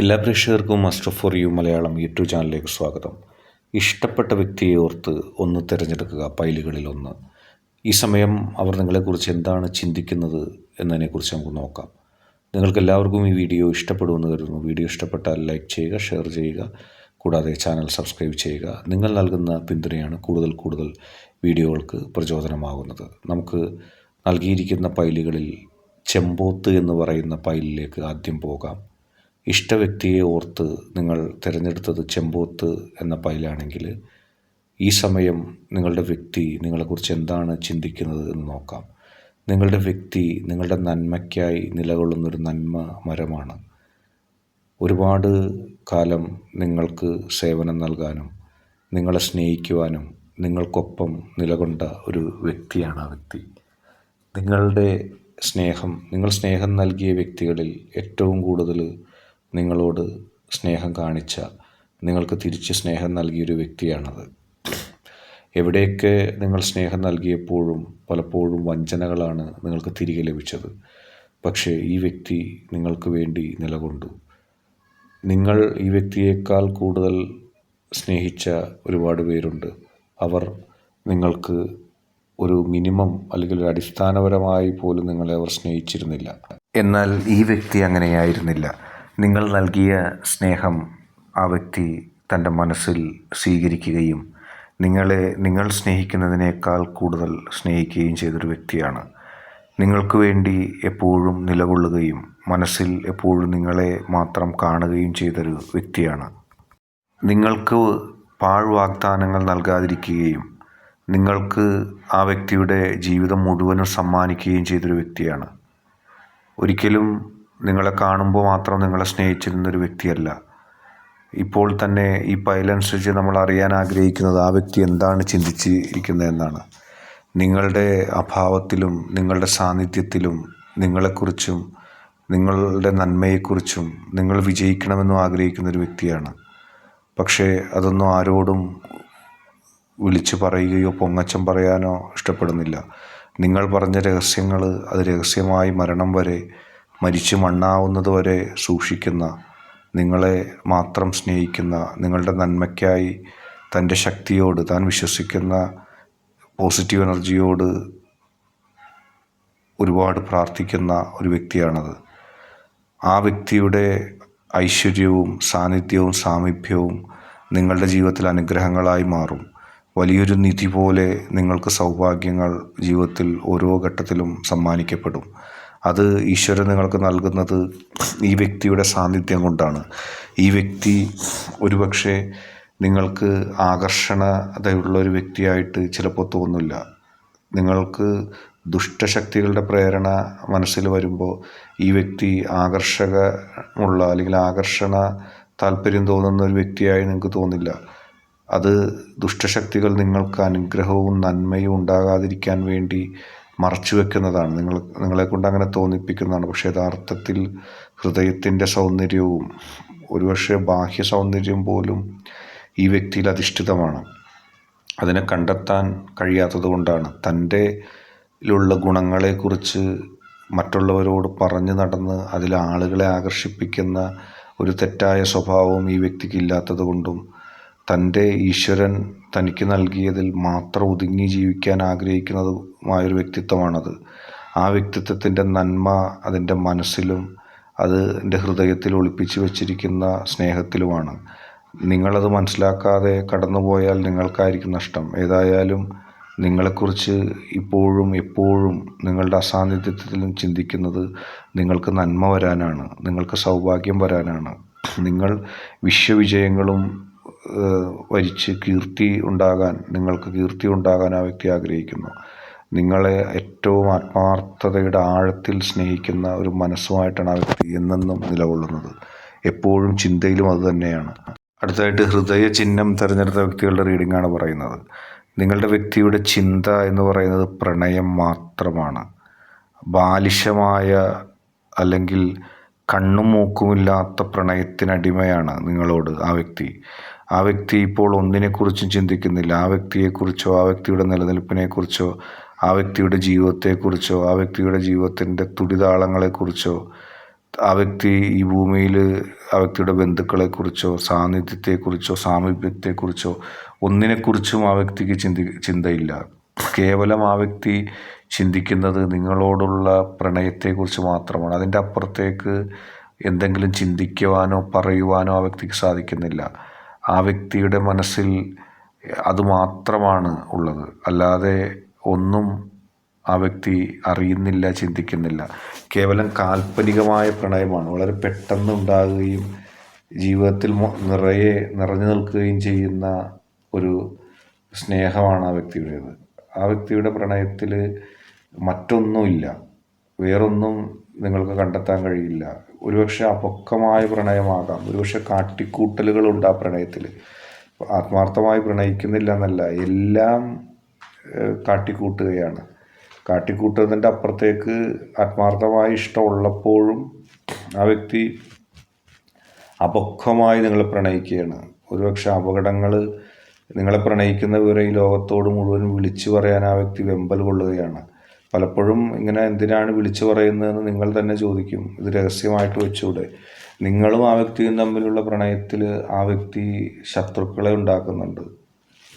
എല്ലാ പ്രേക്ഷകർക്കും master for you Malayalam YouTube ചാനലിലേക്ക് സ്വാഗതം. ഇഷ്ടപ്പെട്ട വ്യക്തിയെ ഓർത്ത് ഒന്ന് തിരഞ്ഞെടുക്കുക പൈലുകളിൽ ഒന്ന്. ഈ സമയം അവർ നിങ്ങളെക്കുറിച്ച് എന്താണ് ചിന്തിക്കുന്നത് എന്നതിനെക്കുറിച്ച് നമുക്ക് നോക്കാം. നിങ്ങൾക്ക് എല്ലാവർക്കും ഈ വീഡിയോ ഇഷ്ടപ്പെടുമെന്ന് കരുതുന്നു. വീഡിയോ ഇഷ്ടപ്പെട്ടാൽ ലൈക്ക് ചെയ്യുക ഷെയർ ചെയ്യുക കൂടാതെ ചാനൽ സബ്സ്ക്രൈബ് ചെയ്യുക. നിങ്ങൾ നൽകുന്ന പിന്തുണയാണ് കൂടുതൽ കൂടുതൽ വീഡിയോകൾക്ക് പ്രചോദനമാകുന്നത്. നമുക്ക് നൽകിയിരിക്കുന്ന പൈലുകളിൽ ചെമ്പോത്ത് എന്ന് പറയുന്ന പൈലിലേക്ക് ആദ്യം പോകാം. ഇഷ്ട വ്യക്തിയെ ഓർത്ത് നിങ്ങൾ തിരഞ്ഞെടുത്തത് ചെമ്പോത്ത് എന്ന പൈലാണെങ്കിൽ ഈ സമയം നിങ്ങളുടെ വ്യക്തി നിങ്ങളെക്കുറിച്ച് എന്താണ് ചിന്തിക്കുന്നത് എന്ന് നോക്കാം. നിങ്ങളുടെ വ്യക്തി നിങ്ങളുടെ നന്മയ്ക്കായി നിലകൊള്ളുന്നൊരു നന്മ മരമാണ്. ഒരുപാട് കാലം നിങ്ങൾക്ക് സേവനം നൽകാനും നിങ്ങളെ സ്നേഹിക്കുവാനും നിങ്ങൾക്കൊപ്പം നിലകൊണ്ട ഒരു വ്യക്തിയാണ് ആ വ്യക്തി. നിങ്ങളുടെ സ്നേഹം നിങ്ങൾ സ്നേഹം നൽകിയ വ്യക്തികളിൽ ഏറ്റവും കൂടുതൽ നിങ്ങളോട് സ്നേഹം കാണിച്ച നിങ്ങൾക്ക് തിരിച്ച് സ്നേഹം നൽകിയൊരു വ്യക്തിയാണത്. എവിടെയൊക്കെ നിങ്ങൾ സ്നേഹം നൽകിയപ്പോഴും പലപ്പോഴും വഞ്ചനകളാണ് നിങ്ങൾക്ക് തിരികെ ലഭിച്ചത്. പക്ഷേ ഈ വ്യക്തി നിങ്ങൾക്ക് വേണ്ടി നിലകൊണ്ടു. നിങ്ങൾ ഈ വ്യക്തിയേക്കാൾ കൂടുതൽ സ്നേഹിച്ച ഒരുപാട് പേരുണ്ട്. അവർ നിങ്ങൾക്ക് ഒരു മിനിമം അല്ലെങ്കിൽ ഒരു അടിസ്ഥാനപരമായി പോലും നിങ്ങളെ അവർ സ്നേഹിച്ചിരുന്നില്ല. എന്നാൽ ഈ വ്യക്തി അങ്ങനെയായിരുന്നില്ല. നിങ്ങൾ നൽകിയ സ്നേഹം ആ വ്യക്തി തന്റെ മനസ്സിൽ സ്വീകരിക്കുകയും നിങ്ങളെ നിങ്ങൾ സ്നേഹിക്കുന്നതിനേക്കാൾ കൂടുതൽ സ്നേഹിക്കുകയും ചെയ്തൊരു വ്യക്തിയാണ്. നിങ്ങൾക്ക് വേണ്ടി എപ്പോഴും നിലകൊള്ളുകയും മനസ്സിൽ എപ്പോഴും നിങ്ങളെ മാത്രം കാണുകയും ചെയ്തൊരു വ്യക്തിയാണ്. നിങ്ങൾക്ക് പാഴ്വാഗ്ദാനങ്ങൾ നൽകാതിരിക്കുകയും നിങ്ങൾക്ക് ആ വ്യക്തിയുടെ ജീവിതം മുഴുവനും സമ്മാനിക്കുകയും ചെയ്തൊരു വ്യക്തിയാണ്. ഒരിക്കലും നിങ്ങളെ കാണുമ്പോൾ മാത്രം നിങ്ങളെ സ്നേഹിച്ചിരുന്നൊരു വ്യക്തിയല്ല. ഇപ്പോൾ തന്നെ ഈ പൈലനുസരിച്ച് നമ്മൾ അറിയാൻ ആഗ്രഹിക്കുന്നത് ആ വ്യക്തി എന്താണ് ചിന്തിച്ചിരിക്കുന്നതെന്നാണ് നിങ്ങളുടെ അഭാവത്തിലും നിങ്ങളുടെ സാന്നിധ്യത്തിലും നിങ്ങളെക്കുറിച്ചും നിങ്ങളുടെ നന്മയെക്കുറിച്ചും നിങ്ങൾ വിജയിക്കണമെന്നും ആഗ്രഹിക്കുന്ന ഒരു വ്യക്തിയാണ്. പക്ഷേ അതൊന്നും ആരോടും വിളിച്ചു പറയുകയോ പൊങ്ങച്ചം പറയാനോ ഇഷ്ടപ്പെടുന്നില്ല. നിങ്ങൾ പറഞ്ഞ രഹസ്യങ്ങൾ അത് രഹസ്യമായി മരണം വരെ മരിച്ചു മണ്ണാവുന്നതുവരെ സൂക്ഷിക്കുന്ന നിങ്ങളെ മാത്രം സ്നേഹിക്കുന്ന നിങ്ങളുടെ നന്മയ്ക്കായി തന്റെ ശക്തിയോട് താൻ വിശ്വസിക്കുന്ന പോസിറ്റീവ് എനർജിയോട് ഒരുപാട് പ്രാർത്ഥിക്കുന്ന ഒരു വ്യക്തിയാണത്. ആ വ്യക്തിയുടെ ഐശ്വര്യവും സാന്നിധ്യവും സാമീപ്യവും നിങ്ങളുടെ ജീവിതത്തിൽ അനുഗ്രഹങ്ങളായി മാറും. വലിയൊരു നിധി പോലെ നിങ്ങൾക്ക് സൗഭാഗ്യങ്ങൾ ജീവിതത്തിൽ ഓരോ ഘട്ടത്തിലും സമ്മാനിക്കപ്പെടും. അത് ഈശ്വരൻ നിങ്ങൾക്ക് നൽകുന്നത് ഈ വ്യക്തിയുടെ സാന്നിധ്യം കൊണ്ടാണ്. ഈ വ്യക്തി ഒരുപക്ഷെ നിങ്ങൾക്ക് ആകർഷണതയുള്ള ഒരു വ്യക്തിയായിട്ട് ചിലപ്പോൾ തോന്നില്ല നിങ്ങൾക്ക് ദുഷ്ടശക്തികളുടെ പ്രേരണ മനസ്സിൽ വരുമ്പോൾ ഈ വ്യക്തി ആകർഷകമുള്ള അല്ലെങ്കിൽ ആകർഷണ താല്പര്യം തോന്നുന്ന ഒരു വ്യക്തിയായി നിങ്ങൾക്ക് തോന്നില്ല. അത് ദുഷ്ടശക്തികൾ നിങ്ങൾക്ക് അനുഗ്രഹവും നന്മയും ഉണ്ടാകാതിരിക്കാൻ വേണ്ടി മറച്ചു വെക്കുന്നതാണ്. നിങ്ങൾ നിങ്ങളെ കൊണ്ട് അങ്ങനെ തോന്നിപ്പിക്കുന്നതാണ്. പക്ഷേ യഥാർത്ഥത്തിൽ ഹൃദയത്തിന്റെ സൗന്ദര്യവും ഒരുപക്ഷെ ബാഹ്യ സൗന്ദര്യം പോലും ഈ വ്യക്തിയിൽ അധിഷ്ഠിതമാണ്. അതിനെ കണ്ടെത്താൻ കഴിയാത്തത് കൊണ്ടാണ്. തന്റെ ഉള്ള ഗുണങ്ങളെക്കുറിച്ച് മറ്റുള്ളവരോട് പറഞ്ഞു നടന്ന് അതിൽ ആളുകളെ ആകർഷിപ്പിക്കുന്ന ഒരു തെറ്റായ സ്വഭാവവും ഈ വ്യക്തിക്ക് ഇല്ലാത്തത് കൊണ്ടും തന്റെ ഈശ്വരൻ തനിക്ക് നൽകിയതിൽ മാത്രം ഒതുങ്ങി ജീവിക്കാൻ ആഗ്രഹിക്കുന്നതുമായൊരു വ്യക്തിത്വമാണത്. ആ വ്യക്തിത്വത്തിന്റെ നന്മ അതിന്റെ മനസ്സിലും അത് എന്റെ ഹൃദയത്തിൽ ഒളിപ്പിച്ച് വച്ചിരിക്കുന്ന സ്നേഹത്തിലുമാണ്. നിങ്ങളത് മനസ്സിലാക്കാതെ കടന്നുപോയാൽ നിങ്ങൾക്കായിരിക്കും നഷ്ടം. ഏതായാലും നിങ്ങളെക്കുറിച്ച് ഇപ്പോഴും എപ്പോഴും നിങ്ങളുടെ അസാന്നിധ്യത്തിലും ചിന്തിക്കുന്നത് നിങ്ങൾക്ക് നന്മ വരാനാണ് നിങ്ങൾക്ക് സൗഭാഗ്യം വരാനാണ്. നിങ്ങൾ വിശ്വവിജയങ്ങളും വരിച്ച് കീർത്തി ഉണ്ടാകാൻ നിങ്ങൾക്ക് കീർത്തി ഉണ്ടാകാൻ ആ വ്യക്തി ആഗ്രഹിക്കുന്നു. നിങ്ങളെ ഏറ്റവും ആത്മാർത്ഥതയുടെ ആഴത്തിൽ സ്നേഹിക്കുന്ന ഒരു മനസ്സുമായിട്ടാണ് ആ വ്യക്തി എന്നെന്നും നിലകൊള്ളുന്നത്. എപ്പോഴും ചിന്തയിലും അതുതന്നെയാണ് അടുത്തതായിട്ട് ഹൃദയ ചിഹ്നം തിരഞ്ഞെടുത്ത വ്യക്തികളുടെ റീഡിംഗ് ആണ് പറയുന്നത്. നിങ്ങളുടെ വ്യക്തിയുടെ ചിന്ത എന്ന് പറയുന്നത് പ്രണയം മാത്രമാണ്. ബാലിശമായ അല്ലെങ്കിൽ കണ്ണും മൂക്കുമില്ലാത്ത പ്രണയത്തിനടിമയാണ് നിങ്ങളോട് ആ വ്യക്തി. ആ വ്യക്തി ഇപ്പോൾ ഒന്നിനെക്കുറിച്ചും ചിന്തിക്കുന്നില്ല. ആ വ്യക്തിയെക്കുറിച്ചോ ആ വ്യക്തിയുടെ നിലനിൽപ്പിനെക്കുറിച്ചോ ആ വ്യക്തിയുടെ ജീവിതത്തെക്കുറിച്ചോ ആ വ്യക്തിയുടെ ജീവിതത്തിന്റെ തുടിതാളങ്ങളെക്കുറിച്ചോ ആ വ്യക്തി ഈ ഭൂമിയിൽ ആ വ്യക്തിയുടെ ബന്ധുക്കളെക്കുറിച്ചോ സാന്നിധ്യത്തെക്കുറിച്ചോ സാമീപ്യത്തെക്കുറിച്ചോ ഒന്നിനെക്കുറിച്ചും ആ വ്യക്തിക്ക് ചിന്തി ചിന്തയില്ല. കേവലം ആ വ്യക്തി ചിന്തിക്കുന്നത് നിങ്ങളോടുള്ള പ്രണയത്തെക്കുറിച്ച് മാത്രമാണ്. അതിന്റെ അപ്പുറത്തേക്ക് എന്തെങ്കിലും ചിന്തിക്കുവാനോ പറയുവാനോ ആ വ്യക്തിക്ക് സാധിക്കുന്നില്ല. ആ വ്യക്തിയുടെ മനസ്സിൽ അതുമാത്രമാണ് ഉള്ളത്. അല്ലാതെ ഒന്നും ആ വ്യക്തി അറിയുന്നില്ല ചിന്തിക്കുന്നില്ല. കേവലം കാൽപ്പനികമായ പ്രണയമാണ്. വളരെ പെട്ടെന്ന് ഉണ്ടാകുകയും ജീവിതത്തിൽ നിറയെ നിറഞ്ഞു നിൽക്കുകയും ചെയ്യുന്ന ഒരു സ്നേഹമാണ് ആ വ്യക്തിയുടേത്. ആ വ്യക്തിയുടെ പ്രണയത്തിൽ മറ്റൊന്നുമില്ല. വേറൊന്നും നിങ്ങൾക്ക് കണ്ടെത്താൻ കഴിയില്ല. ഒരുപക്ഷെ അപക്വമായ പ്രണയമാകാം. ഒരുപക്ഷെ കാട്ടിക്കൂട്ടലുകളുണ്ട് ആ പ്രണയത്തിൽ ആത്മാർത്ഥമായി പ്രണയിക്കുന്നില്ല എന്നല്ല എല്ലാം കാട്ടിക്കൂട്ടുകയാണ്. കാട്ടിക്കൂട്ടുന്നതിന്റെ അപ്പുറത്തേക്ക് ആത്മാർത്ഥമായി ഇഷ്ടമുള്ളപ്പോഴും ആ വ്യക്തി അപക്വമായി നിങ്ങളെ പ്രണയിക്കുകയാണ്. ഒരുപക്ഷെ അപകടങ്ങൾ നിങ്ങളെ പ്രണയിക്കുന്ന വിവരം ഈ ലോകത്തോട് മുഴുവൻ വിളിച്ചു പറയാൻ ആ വ്യക്തി വെമ്പൽ കൊള്ളുകയാണ്. പലപ്പോഴും ഇങ്ങനെ എന്തിനാണ് വിളിച്ചു പറയുന്നതെന്ന് നിങ്ങൾ തന്നെ ചോദിക്കും. ഇത് രഹസ്യമായിട്ട് വെച്ചൂടെ നിങ്ങളും ആ വ്യക്തിയും തമ്മിലുള്ള പ്രണയത്തിൽ ആ വ്യക്തി ശത്രുക്കളെ ഉണ്ടാക്കുന്നുണ്ട്.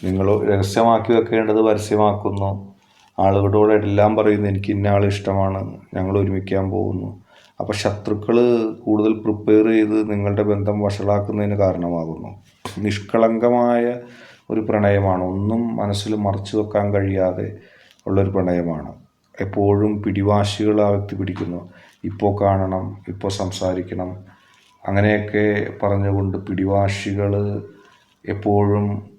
നിങ്ങൾ രഹസ്യമാക്കി വെക്കേണ്ടത് പരസ്യമാക്കുന്നു. ആളുകളോട് എല്ലാം പറയുന്നു എനിക്ക് ഇന്ന ആൾ ഇഷ്ടമാണ്. ഞങ്ങൾ ഒരുമിക്കാൻ പോകുന്നു. അപ്പോൾ ശത്രുക്കൾ കൂടുതൽ പ്രിപ്പയർ ചെയ്ത് നിങ്ങളുടെ ബന്ധം വഷളാക്കുന്നതിന് കാരണമാകുന്നു. നിഷ്കളങ്കമായ ഒരു പ്രണയമാണ്. ഒന്നും മനസ്സിൽ മറച്ചു വെക്കാൻ കഴിയാതെ ഉള്ളൊരു പ്രണയമാണ്. എപ്പോഴും പിടിവാശികൾ ആ വ്യക്തി പിടിക്കുന്നു. ഇപ്പോൾ കാണണം ഇപ്പോൾ സംസാരിക്കണം. അങ്ങനെയൊക്കെ പറഞ്ഞുകൊണ്ട് പിടിവാശികൾ എപ്പോഴും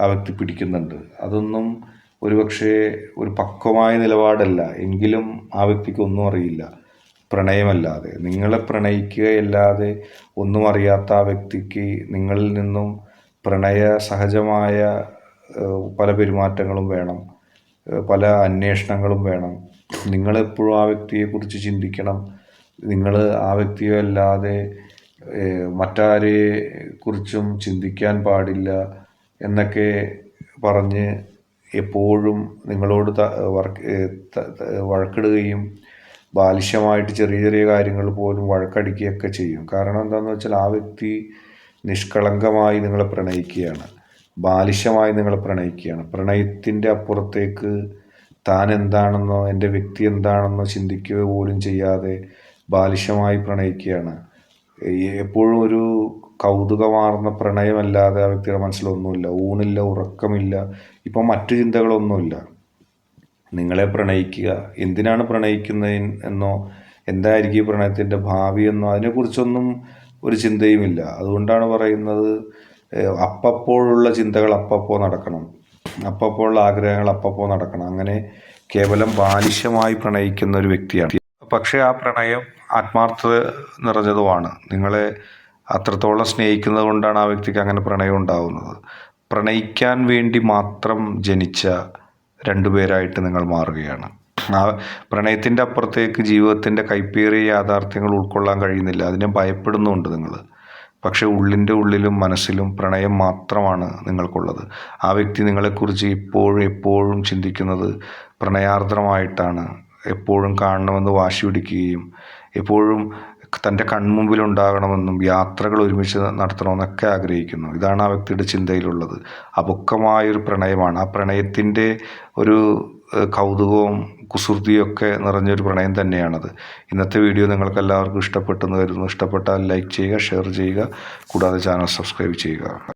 ആ വ്യക്തി പിടിക്കുന്നുണ്ട്. അതൊന്നും ഒരുപക്ഷെ ഒരു പക്വമായ നിലപാടല്ല. എങ്കിലും ആ വ്യക്തിക്ക് ഒന്നും അറിയില്ല. പ്രണയമല്ലാതെ. നിങ്ങളെ പ്രണയിക്കുകയല്ലാതെ ഒന്നും അറിയാത്ത ആ വ്യക്തിക്ക് നിങ്ങളിൽ നിന്നും പ്രണയ സഹജമായ പല പെരുമാറ്റങ്ങളും വേണം. പല അന്വേഷണങ്ങളും വേണം. നിങ്ങളെപ്പോഴും ആ വ്യക്തിയെക്കുറിച്ച് ചിന്തിക്കണം. നിങ്ങൾ ആ വ്യക്തിയെ അല്ലാതെ മറ്റാരെ കുറിച്ചും ചിന്തിക്കാൻ പാടില്ല എന്നൊക്കെ പറഞ്ഞ് എപ്പോഴും നിങ്ങളോട് വഴക്കിടുകയും ബാലിശ്യമായിട്ട് ചെറിയ ചെറിയ കാര്യങ്ങൾ പോലും വഴക്കടിക്കുകയൊക്കെ ചെയ്യും. കാരണം എന്താണെന്ന് വെച്ചാൽ ആ വ്യക്തി നിഷ്കളങ്കമായി നിങ്ങളെ പ്രണയിക്കുകയാണ്. ബാലിശമായി നിങ്ങൾ പ്രണയിക്കുകയാണ്. പ്രണയത്തിന്റെ അപ്പുറത്തേക്ക് താൻ എന്താണെന്നോ എന്റെ വ്യക്തി എന്താണെന്നോ ചിന്തിക്കുക പോലും ചെയ്യാതെ ബാലിശമായി പ്രണയിക്കുകയാണ്. എപ്പോഴും ഒരു കൗതുകമാർന്ന പ്രണയമല്ലാതെ ആ വ്യക്തിയുടെ മനസ്സിലൊന്നുമില്ല. ഊണില്ല ഉറക്കമില്ല ഇപ്പം മറ്റു ചിന്തകളൊന്നുമില്ല. നിങ്ങളെ പ്രണയിക്കുക എന്തിനാണ് പ്രണയിക്കുന്നത് എന്നോ എന്തായിരിക്കും പ്രണയത്തിന്റെ ഭാവി എന്നോ അതിനെക്കുറിച്ചൊന്നും ഒരു ചിന്തയുമില്ല. അതുകൊണ്ടാണ് പറയുന്നത് അപ്പപ്പോഴുള്ള ചിന്തകൾ അപ്പപ്പോൾ നടക്കണം. അപ്പപ്പോഴുള്ള ആഗ്രഹങ്ങൾ അപ്പപ്പോൾ നടക്കണം. അങ്ങനെ കേവലം ബാലിശമായി പ്രണയിക്കുന്ന ഒരു വ്യക്തിയാണ്. പക്ഷേ ആ പ്രണയം ആത്മാർത്ഥത നിറഞ്ഞതുമാണ്. നിങ്ങളെ അത്രത്തോളം സ്നേഹിക്കുന്നത് കൊണ്ടാണ് ആ വ്യക്തിക്ക് അങ്ങനെ പ്രണയം ഉണ്ടാകുന്നത് പ്രണയിക്കാൻ വേണ്ടി മാത്രം ജനിച്ച രണ്ടുപേരായിട്ട് നിങ്ങൾ മാറുകയാണ്. ആ പ്രണയത്തിന്റെ അപ്പുറത്തേക്ക് ജീവിതത്തിന്റെ കൈപ്പേറിയ യാഥാർത്ഥ്യങ്ങൾ ഉൾക്കൊള്ളാൻ കഴിയുന്നില്ല. അതിനെ ഭയപ്പെടുന്നുണ്ട് നിങ്ങൾ. പക്ഷെ ഉള്ളിന്റെ ഉള്ളിലും മനസ്സിലും പ്രണയം മാത്രമാണ് നിങ്ങൾക്കുള്ളത്. ആ വ്യക്തി നിങ്ങളെക്കുറിച്ച് ഇപ്പോഴും എപ്പോഴും ചിന്തിക്കുന്നത് പ്രണയാർദ്രമായിട്ടാണ്. എപ്പോഴും കാണണമെന്ന് വാശി പിടിക്കുകയും എപ്പോഴും തന്റെ കൺമുമ്പിൽ ഉണ്ടാകണമെന്നും യാത്രകൾ ഒരുമിച്ച് നടത്തണമെന്നൊക്കെ ആഗ്രഹിക്കുന്നു. ഇതാണ് ആ വ്യക്തിയുടെ ചിന്തയിലുള്ളത്. അപക്വമായൊരു പ്രണയമാണ്. ആ പ്രണയത്തിന്റെ ഒരു കൗതുകവും കുസൃതിയൊക്കെ നിറഞ്ഞൊരു പ്രണയം തന്നെയാണത്. ഇന്നത്തെ വീഡിയോ നിങ്ങൾക്ക് എല്ലാവർക്കും ഇഷ്ടപ്പെട്ടെന്ന് കരുതുന്നു. ഇഷ്ടപ്പെട്ടാൽ ലൈക്ക് ചെയ്യുക ഷെയർ ചെയ്യുക കൂടാതെ ചാനൽ സബ്സ്ക്രൈബ് ചെയ്യുക.